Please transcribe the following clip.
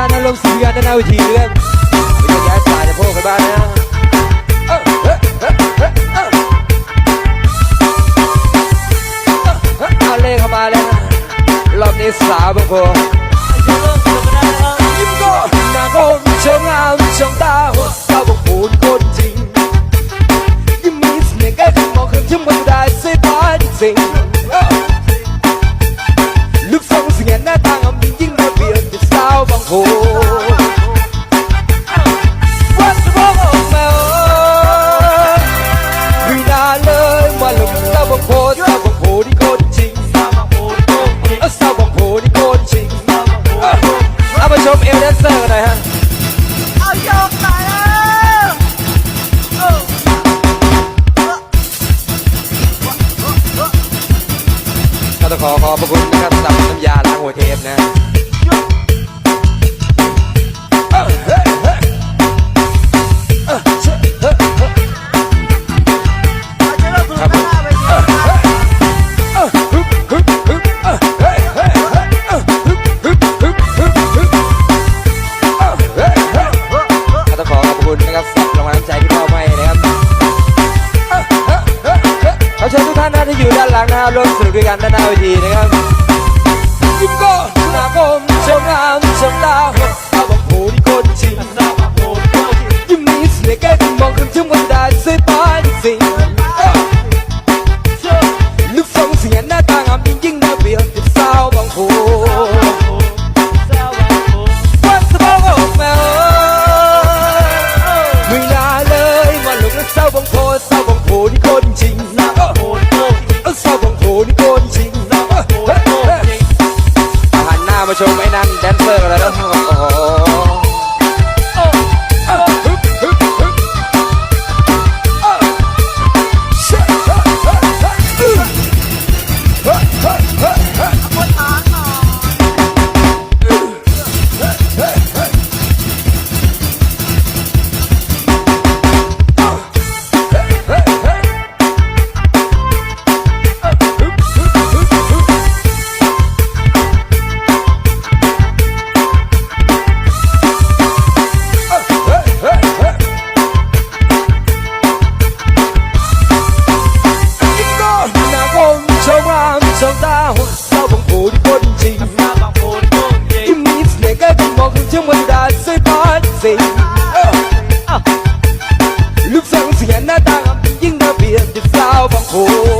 นะนั่งลงสีกานด้านหน้าเวทีด้วยไม่ต้องย้ายสายจะพวกกันบ้านนะเอาเลขเข้ามาแล้วรอบนี้สาวบางคนยิ้มก็นหน้าคมเชิงงามเชิตา hole. What's wrong on my own? We not learn what love is about for. Stop a holy god ching. Stop a holy god ching. Stop a holy god ching. เอาไปชมเอลเดนเซอร์หน่อยฮะเอาโยกไหนอะก็ต้องขอขอบพระคุณนะครับสำหรับน้ำยาล้างหัวเทปนะ ด้านหลังนะครับร่วมสนุกด้วยกันด้านหน้าเวทีนะครับยิ้มก้นหน้าคมชมงงามชมตาเอาบอกโผล่คนชิมยิ้มนี้เสียแก้มมองขึ้นชื่นวันดาซิป ซีลูกสาวเสียหนาตายิ่งน่าเบียดจะสาวบางคน